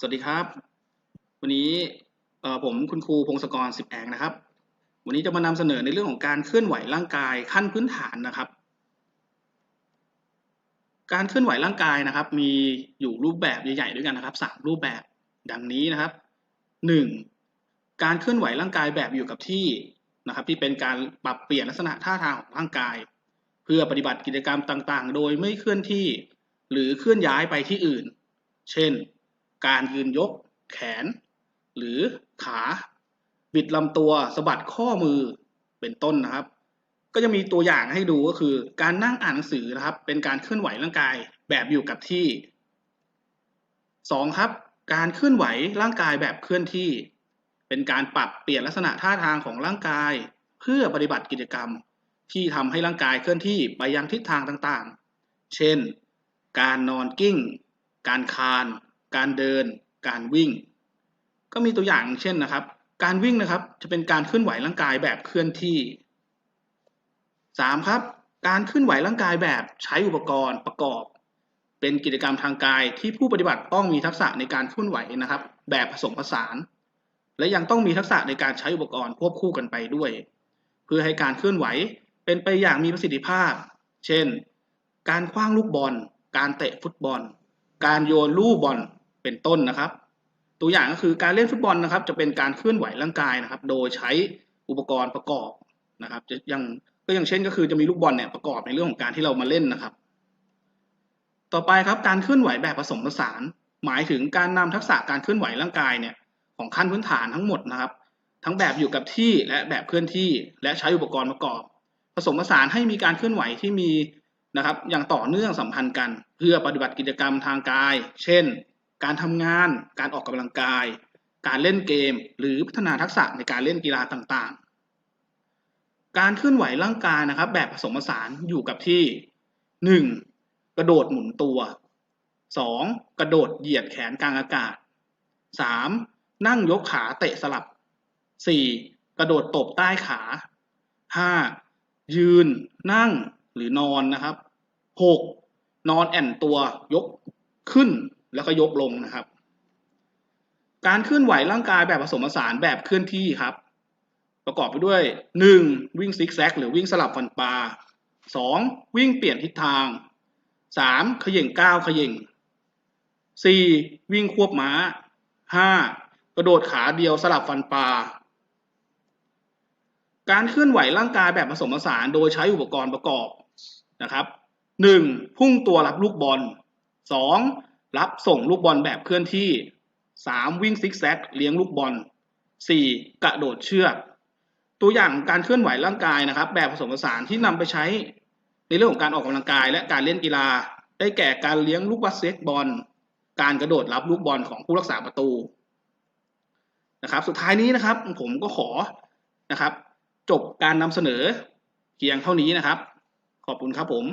สวัสดีครับ วันนี้ผมคุณครูพงศกรสิบแองนะครับ วันนี้จะมานำเสนอในเรื่องของการเคลื่อนไหวร่างกายขั้นพื้นฐานนะครับ การเคลื่อนไหวร่างกายนะครับ มีอยู่รูปแบบใหญ่ๆด้วยกันนะครับสามรูปแบบดังนี้นะครับหนึ่งการเคลื่อนไหวร่างกายแบบอยู่กับที่นะครับ ที่เป็นการปรับเปลี่ยนลักษณะท่าทางของร่างกาย เพื่อปฏิบัติกิจกรรมต่างๆ โดยไม่เคลื่อนที่ หรือเคลื่อนย้ายไปที่อื่น เช่น การยืนยกแขน หรือขา บิดลำตัวสะบัดข้อมือเป็นต้นนะครับ ก็จะมีตัวอย่างให้ดูก็คือ การนั่งอ่านหนังสือนะครับ เป็นการเคลื่อนไหวร่างกายแบบอยู่กับที่ 2. ครับ การเคลื่อนไหวร่างกายแบบเคลื่อนที่ เป็นการปรับเปลี่ยนลักษณะท่าทางของร่างกาย เพื่อปฏิบัติกิจกรรม ที่ทำให้ร่างกายเคลื่อนที่ไปยังทิศทางต่างๆ เช่น การนอนกิ้ง การคาน การเดิน การวิ่ง ก็มีตัวอย่างเช่นนะครับ การวิ่งนะครับจะเป็นการเคลื่อนไหวร่างกายแบบเคลื่อนที่ 3. ครับ การเคลื่อนไหวร่างกายแบบใช้อุปกรณ์ประกอบ เป็นกิจกรรมทางกายที่ผู้ปฏิบัติต้องมีทักษะในการเคลื่อนไหวนะครับ แบบผสมผสาน และยังต้องมีทักษะในการใช้อุปกรณ์ควบคู่กันไปด้วย เพื่อให้การเคลื่อนไหวเป็นไปอย่างมีประสิทธิภาพ เช่น การคว้างลูกบอล การเตะฟุตบอล การโยนลูกบอล เป็นต้นนะครับ ตัวอย่างก็คือการเล่นฟุตบอลนะครับ จะเป็นการเคลื่อนไหวร่างกายนะครับ โดยใช้อุปกรณ์ประกอบนะครับจะยังก็อย่างเช่นก็คือจะมีลูกบอลเนี่ยประกอบในเรื่องของการที่เรามาเล่นนะครับ ต่อไปครับการเคลื่อนไหวแบบผสมผสาน หมายถึงการนำทักษะการเคลื่อนไหวร่างกายเนี่ยของขั้นพื้นฐานทั้งหมดนะครับ ทั้งแบบอยู่กับที่และแบบเคลื่อนที่และใช้อุปกรณ์ประกอบ ผสมผสานให้มีการเคลื่อนไหวที่มีนะครับ อย่างต่อเนื่องสัมพันธ์กัน เพื่อปฏิบัติกิจกรรมทางกาย เช่น การทำงาน การออกกำลังกาย การเล่นเกม หรือพัฒนาทักษะในการเล่นกีฬาต่างๆ การเคลื่อนไหวร่างกายนะครับ แบบผสมผสานอยู่กับที่ 1. กระโดดหมุนตัว 2. กระโดดเหยียดแขนกลางอากาศ 3. นั่งยกขาเตะสลับ 4. กระโดดตบใต้ขา 5. ยืน นั่งหรือนอนนะครับ 6. นอนแอ่นตัวยกขึ้น แล้วก็ยกลงนะครับ การเคลื่อนไหวร่างกายแบบผสมผสานแบบเคลื่อนที่ครับ ประกอบไปด้วย 1. วิ่งซิกแซกหรือวิ่งสลับฟันปลา 2. วิ่งเปลี่ยนทิศทาง 3. เขย่งก้าวเขย่ง 4. วิ่งควบม้า 5. กระโดดขาเดียวสลับฟันปลา การเคลื่อนไหวร่างกายแบบผสมผสานโดยใช้อุปกรณ์ประกอบนะครับ 1. พุ่งตัวรับลูกบอล 2. รับส่งลูกบอลแบบเคลื่อนที่ 3. วิ่งซิกแซกเลี้ยงลูกบอล 4. กระโดดเชือก ตัวอย่างการเคลื่อนไหวร่างกายนะครับ แบบผสมผสานที่นำไปใช้ในเรื่องของการออกกำลังกาย และการเล่นกีฬา ได้แก่การเลี้ยงลูกบาสเกตบอล การกระโดดรับลูกบอลของผู้รักษาประตูนะครับ สุดท้ายนี้นะครับผมก็ขอนะครับ จบการนำเสนอเพียงเท่านี้นะครับ ขอบคุณครับผม